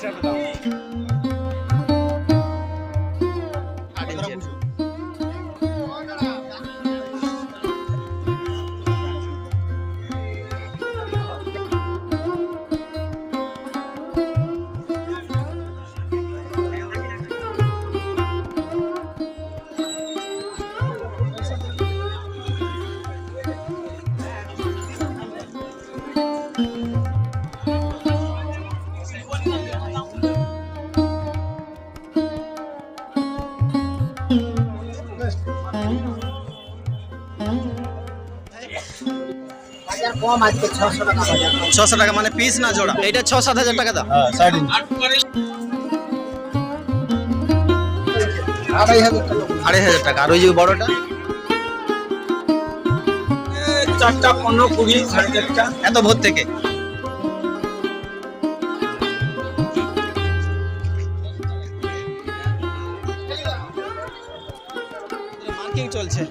你不到 ছশো টাকা মানে পিস না জোড়া? এটা ছ সাত হাজার টাকা দাম আড়াই হাজার টাকা। আড়াই হাজার টাকা। আর ওই যে বড়টা? চারটা পনেরো কুড়ি সাড়ে চারটা। এত ভোর থেকে? মার্কিং চলছে।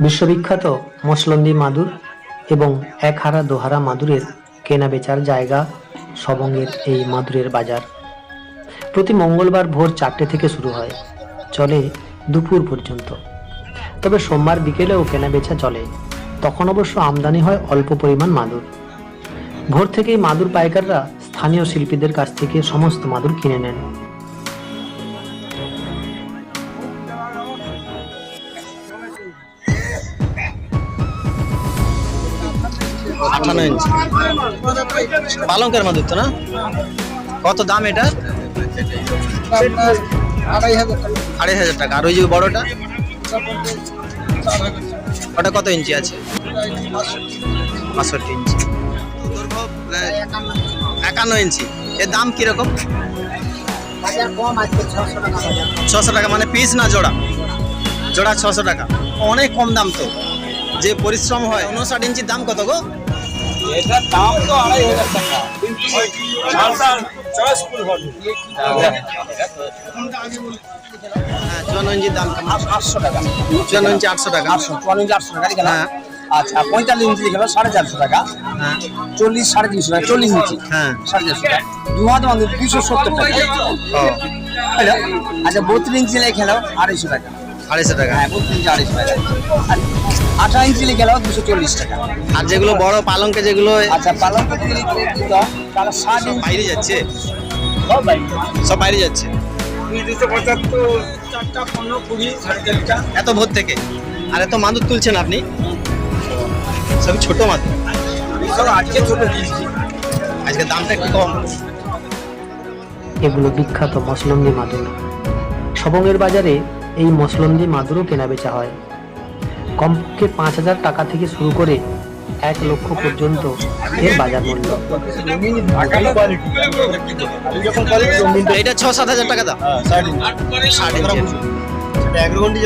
বিশ্ববিখ্যাত মসলন্দি মাদুর এবং একহারা দোহারা মাদুরের কেনা বেচার জায়গা সবঙ্গের এই মাদুরের বাজার। প্রতি মঙ্গলবার ভোর চারটে থেকে শুরু হয়। চলে দুপুর পর্যন্ত। তবে সোমবার বিকেলেও কেনা বেচা চলে। তখন অবশ্য আমদানি হয় অল্প পরিমাণ মাদুর। ভোর থেকেই মাদুর পাইকাররা স্থানীয় শিল্পীদের কাছ থেকে সমস্ত মাদুর কিনে নেন। আঠান্ন ইঞ্চি পালঙ্কের মাদুর তো না? কত দাম এটা? আড়াই হাজার টাকা। আর ওই যে বড়টা? ওটা কত ইঞ্চি আছে? বাষট্টি ইঞ্চি। একান্ন ইঞ্চি। এর দাম কীরকম? ছশো টাকা মানে পিস না জোড়া? জোড়া ছশো টাকা। অনেক কম দাম তো। যে পরিশ্রম হয় উনষাট ইঞ্চির দাম কত গো? এটার দাম তো আড়াই হাজার টাকা। কিন্তু চয়েস হ্যাঁ চুয়ান্ন ইঞ্চির দাম আটশো টাকা। চুয়ান্ন ইঞ্চি আটশো টাকা। আটশো চুয়ান্ন ইঞ্চি আটশো টাকা গেল হ্যাঁ। আচ্ছা পঁয়তাল্লিশ ইঞ্চি গেল সাড়ে চারশো টাকা। হ্যাঁ। চল্লিশ সাড়ে তিনশো টাকা চল্লিশ ইঞ্চি। হ্যাঁ। সাড়ে চারশো টাকা। দু হাত দুশো সত্তর টাকা। আচ্ছা বত্রিশ ইঞ্চি লেখে নাও আড়াইশো টাকা। আড়াইশো টাকা। হ্যাঁ আড়াইশো টাকা। আর আঠারো ইঞ্চি লিখে নাও দুশো চল্লিশ টাকা। আর যেগুলো বড় পালঙ্কে যেগুলো আচ্ছা পালং করতে গেলে কি দাও তাহলে ষাট ইঞ্চি বাইরে যাচ্ছে? সব বাইরে। সব বাইরে যাচ্ছে? দুশো পঁচাত্তর চারটা পনেরো কুড়ি সাড়ে চারটা। এত ভোর থেকে? আর এত মাদুর তুলছেন আপনি? সব ছোট মাদুর। সব আজকে ছোট দিয়েছি। আজকে দামটা একটু কম। এগুলো বিখ্যাত মসলন্দি মাদুর। সবঙ্গের বাজারে এই মসলন্দি মাদুরও কেনা বেচা হয়। কমপক্ষে পাঁচ হাজার টাকা থেকে শুরু করে এক লক্ষ পর্যন্ত এর বাজার মূল্য। এটা ছ সাত হাজার টাকা দাম। দশ ঘন্টি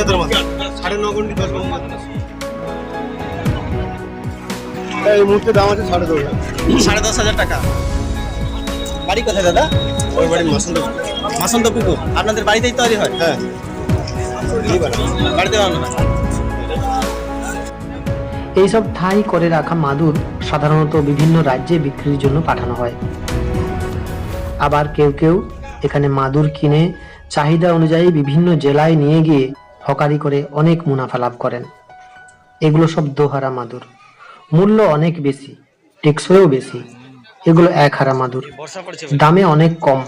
এই মুহূর্তে দাম আছে সাড়ে দশ হাজার। সাড়ে দশ হাজার টাকা। বাড়ি কোথায় দাদা? ওই বাড়ির মাসন্ত মাসন্ত পুকুর। আপনাদের বাড়িতেই তৈরি হয় হ্যাঁ? হয়। এইসব ঠাঁই করে রাখা মাদুর সাধারণত বিভিন্ন রাজ্যে বিক্রির জন্য পাঠানো হয়। আবার কেউ কেউ এখানে মাদুর কিনে চাহিদা অনুযায়ী বিভিন্ন জেলায় নিয়ে গিয়ে হকারি করে অনেক মুনাফা লাভ করেন। এগুলো সব দোহারা মাদুর। মূল্য অনেক বেশি, টেকসইও বেশি। এগুলো এক হারা মাদুর। দামে অনেক কম।